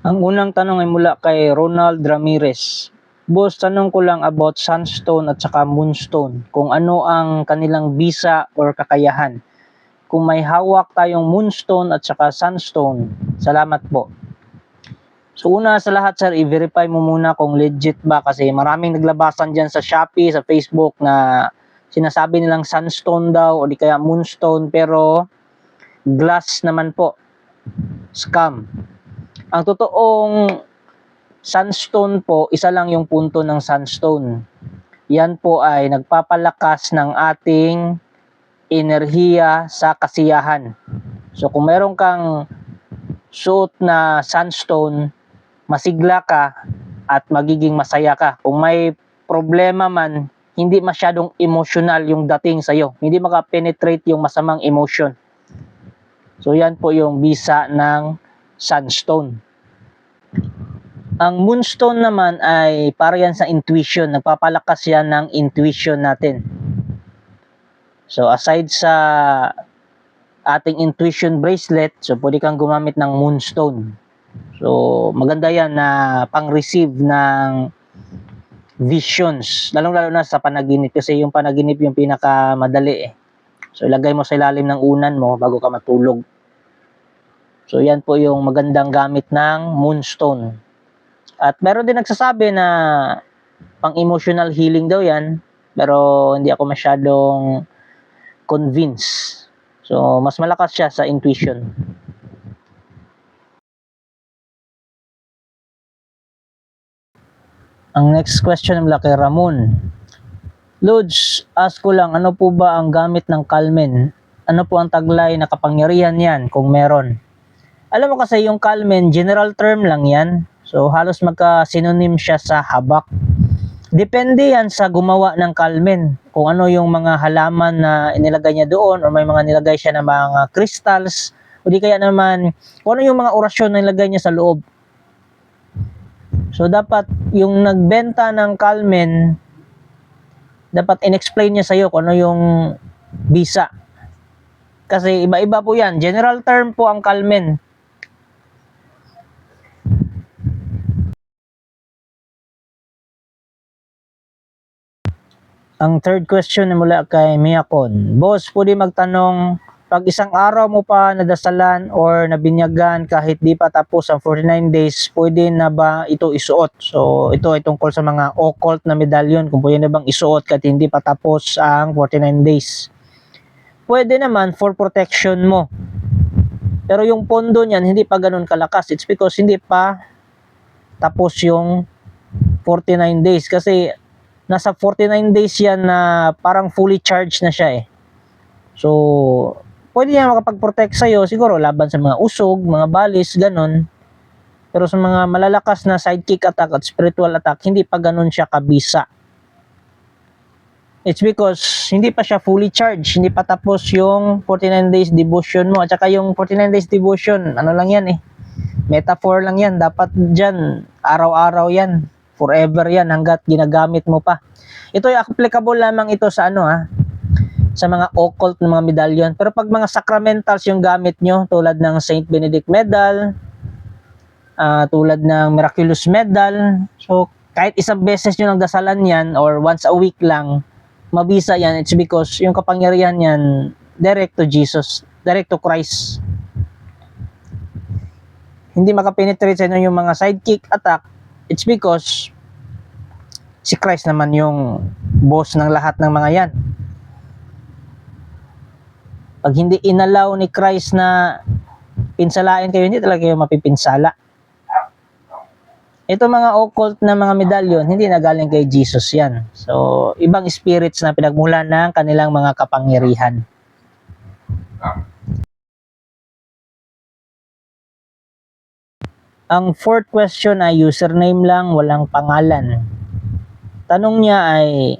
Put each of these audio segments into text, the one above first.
Ang unang tanong ay mula kay Ronald Ramirez. Boss, tanong ko lang about sunstone at saka moonstone. Kung ano ang kanilang bisa or kakayahan. Kung may hawak tayong moonstone at saka sunstone, salamat po. So una sa lahat sir, i-verify mo muna kung legit ba kasi maraming naglabasan dyan sa Shopee, sa Facebook na sinasabi nilang sunstone daw o di kaya moonstone pero glass naman po. Scam. Ang totoong sunstone po, isa lang yung punto ng sunstone. Yan po ay nagpapalakas ng ating enerhiya sa kasiyahan. So kung meron kang suot na sunstone, masigla ka at magiging masaya ka. Kung may problema man, hindi masyadong emotional yung dating sa'yo. Hindi makapenetrate yung masamang emotion. So yan po yung bisa ng sunstone. Ang moonstone naman ay para yan sa intuition. Nagpapalakas yan ng intuition natin. So aside sa ating intuition bracelet, so pwede kang gumamit ng moonstone. So maganda yan na pang-receive ng visions. Lalong-lalo na sa panaginip kasi yung panaginip yung pinakamadali eh. So ilagay mo sa ilalim ng unan mo bago ka matulog. So yan po yung magandang gamit ng moonstone. At meron din nagsasabi na pang emotional healing daw yan. Pero hindi ako masyadong convinced. So mas malakas siya sa intuition. Ang next question mula kay Ramon. Lods, ask ko lang, ano po ba ang gamit ng Calmen? Ano po ang taglay na kapangyarihan yan kung meron? Alam mo kasi yung Calmen, general term lang yan. So halos magka-synonym siya sa habak. Depende yan sa gumawa ng Calmen. Kung ano yung mga halaman na inilagay niya doon or may mga nilagay siya na mga crystals o di kaya naman kung ano yung mga orasyon na nilagay niya sa loob. So dapat yung nagbenta ng Calmen dapat in-explain niya sa iyo kung ano yung visa. Kasi iba-iba po yan. General term po ang Calmen. Ang third question na mula kay Miyakon. Boss, pwede magtanong, pag isang araw mo pa nadasalan or nabinyagan kahit di pa tapos ang 49 days, pwede na ba ito isuot? So, ito ay tungkol sa mga occult na medalyon, kung pwede na bang isuot kahit hindi pa tapos ang 49 days. Pwede naman for protection mo. Pero yung pondo niyan, hindi pa ganun kalakas. It's because hindi pa tapos yung 49 days. Kasi nasa 49 days yan na parang fully charged na siya eh. So, pwede yan makapag-protect sa'yo siguro laban sa mga usog, mga balis, ganun. Pero sa mga malalakas na sidekick attack at spiritual attack, hindi pa ganun siya kabisa. It's because hindi pa siya fully charged, hindi pa tapos yung 49 days devotion mo. At saka yung 49 days devotion, ano lang yan eh. Metaphor lang yan. Dapat dyan, araw-araw yan. Forever yan hanggat ginagamit mo pa. Ito ay applicable lamang ito sa ano ha, sa mga occult ng mga medalyon. Pero pag mga sacramentals yung gamit nyo, tulad ng Saint Benedict Medal, ah, tulad ng Miraculous Medal, so kahit isang beses nyo nagdasalan yan or once a week lang, mabisa yan, it's because yung kapangyarihan yan direct to Jesus, direct to Christ. Hindi makapenetrate sa inyo yung mga sidekick attack, it's because si Christ naman yung boss ng lahat ng mga yan. Pag hindi inalaw ni Christ na pinsalain kayo, hindi talaga kayo mapipinsala. Ito mga occult na mga medalyon, hindi na galing kay Jesus yan. So, ibang spirits na pinagmulan ng kanilang mga kapangyarihan. Ang fourth question ay username lang, walang pangalan. Tanong niya ay,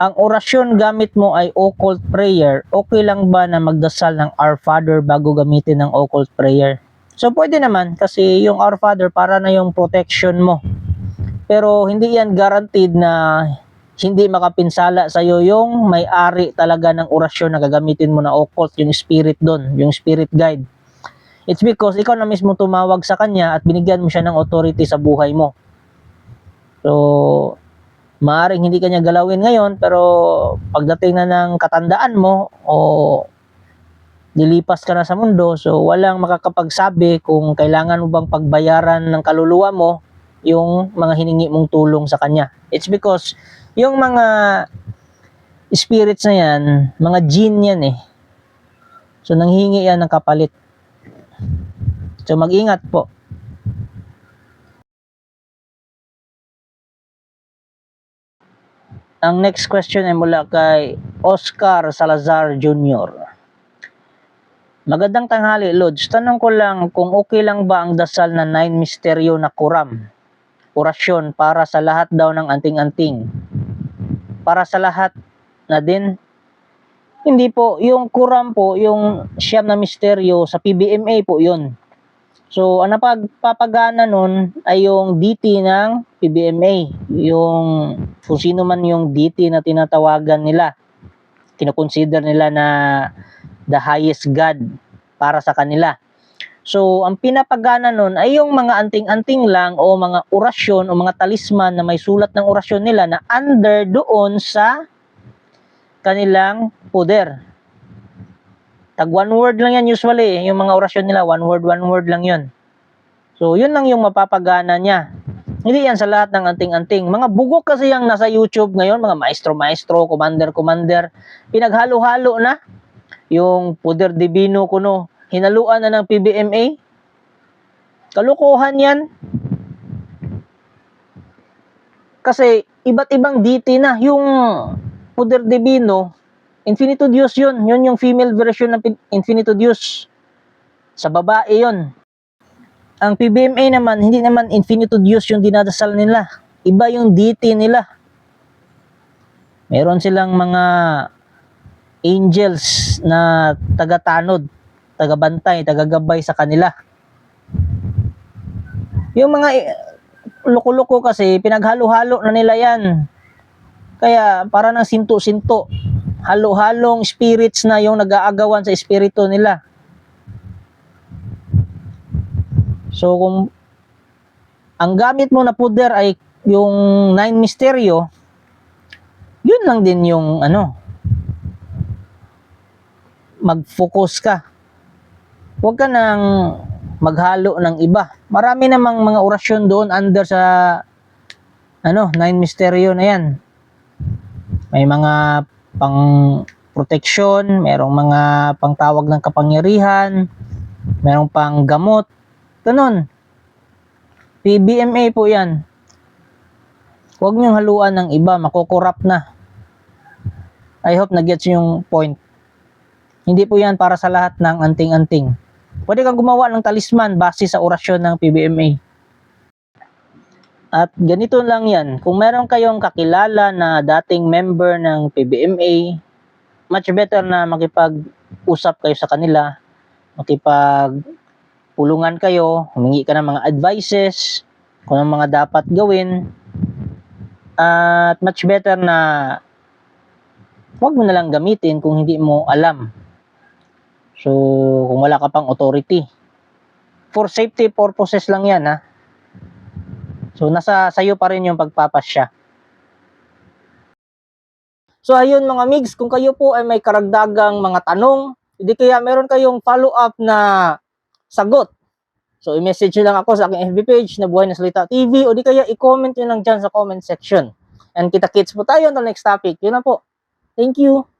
ang orasyon gamit mo ay occult prayer, okay lang ba na magdasal ng Our Father bago gamitin ng occult prayer? So pwede naman kasi yung Our Father para na yung protection mo. Pero hindi yan guaranteed na hindi makapinsala sa iyo yung may-ari talaga ng orasyon na gagamitin mo na occult, yung spirit doon, yung spirit guide. It's because ikaw na mismo tumawag sa kanya at binigyan mo siya ng authority sa buhay mo. So, maaring hindi kanya galawin ngayon pero pagdating na ng katandaan mo o lilipas ka na sa mundo so walang makakapagsabi kung kailangan mo bang pagbayaran ng kaluluwa mo yung mga hiningi mong tulong sa kanya. It's because yung mga spirits na yan, mga jinn yan eh. So nanghingi yan ng kapalit. So mag-ingat po. Ang next question ay mula kay Oscar Salazar Jr. Magandang tanghali, Lods. Tanong ko lang kung okay lang ba ang dasal na nine misteryo na kuram? Orasyon para sa lahat daw ng anting-anting. Para sa lahat na din? Hindi po. Yung kuram po, yung siyam na misteryo, sa PBMA po yun. So, ang napagpapagana nun ay yung DT ng PBMA. Yung kung sino man yung DT na tinatawagan nila. Kinoconsider nila na the highest God para sa kanila. So, ang pinapagana nun ay yung mga anting-anting lang o mga orasyon o mga talisman na may sulat ng orasyon nila na under doon sa kanilang poder. Tag one word lang yan usually, yung mga orasyon nila, one word, one word lang yun. So, yun lang yung mapapagana niya. Hindi yan sa lahat ng anting-anting. Mga bugok kasi yung nasa YouTube ngayon, mga maestro-maestro, commander-commander, pinaghalo-halo na yung poder divino kuno, hinaluan na ng PBMA. Kalukuhan yan. Kasi iba't ibang DT na. Yung poder divino, Infinito Dios yun. Yun yung female version ng Infinito Dios. Sa babae yun. Ang PBMA naman, hindi naman Infinito Dios yung dinadasal nila. Iba yung DT nila. Meron silang mga angels na taga-tanod, taga-bantay, taga-gabay sa kanila. Yung mga loko-loko kasi, pinaghalo-halo na nila yan. Kaya, para ng sinto-sinto. Halo-halong spirits na yung nag-aagawan sa espiritu nila. So, kung ang gamit mo na puder ay yung nine misteryo, yun lang din yung ano, mag-focus ka. Huwag ka nang maghalo ng iba. Marami namang mga orasyon doon under sa ano, nine misteryo na yan. May mga pang protection, merong mga pangtawag ng kapangyarihan, merong pang gamot, ganun. PBMA po yan. Huwag niyong haluan ng iba, makukurap na. I hope na-gets yung point. Hindi po yan para sa lahat ng anting-anting. Pwede kang gumawa ng talisman base sa orasyon ng PBMA. At ganito lang yan, kung meron kayong kakilala na dating member ng PBMA, much better na makipag-usap kayo sa kanila, makipag pulungan kayo, humingi ka ng mga advices, kung ano mga dapat gawin, at much better na huwag mo na lang gamitin kung hindi mo alam. So, kung wala ka pang authority. For safety purposes lang yan, ha? So, nasa sayo pa rin yung pagpapasya. So, ayun mga migs, kung kayo po ay may karagdagang mga tanong, hindi kaya meron kayong follow-up na sagot. So, i-message nyo lang ako sa aking FB page na Buhay na Salita TV o di kaya i-comment nyo lang dyan sa comment section. And kita-kits po tayo on the next topic. Yun na po. Thank you.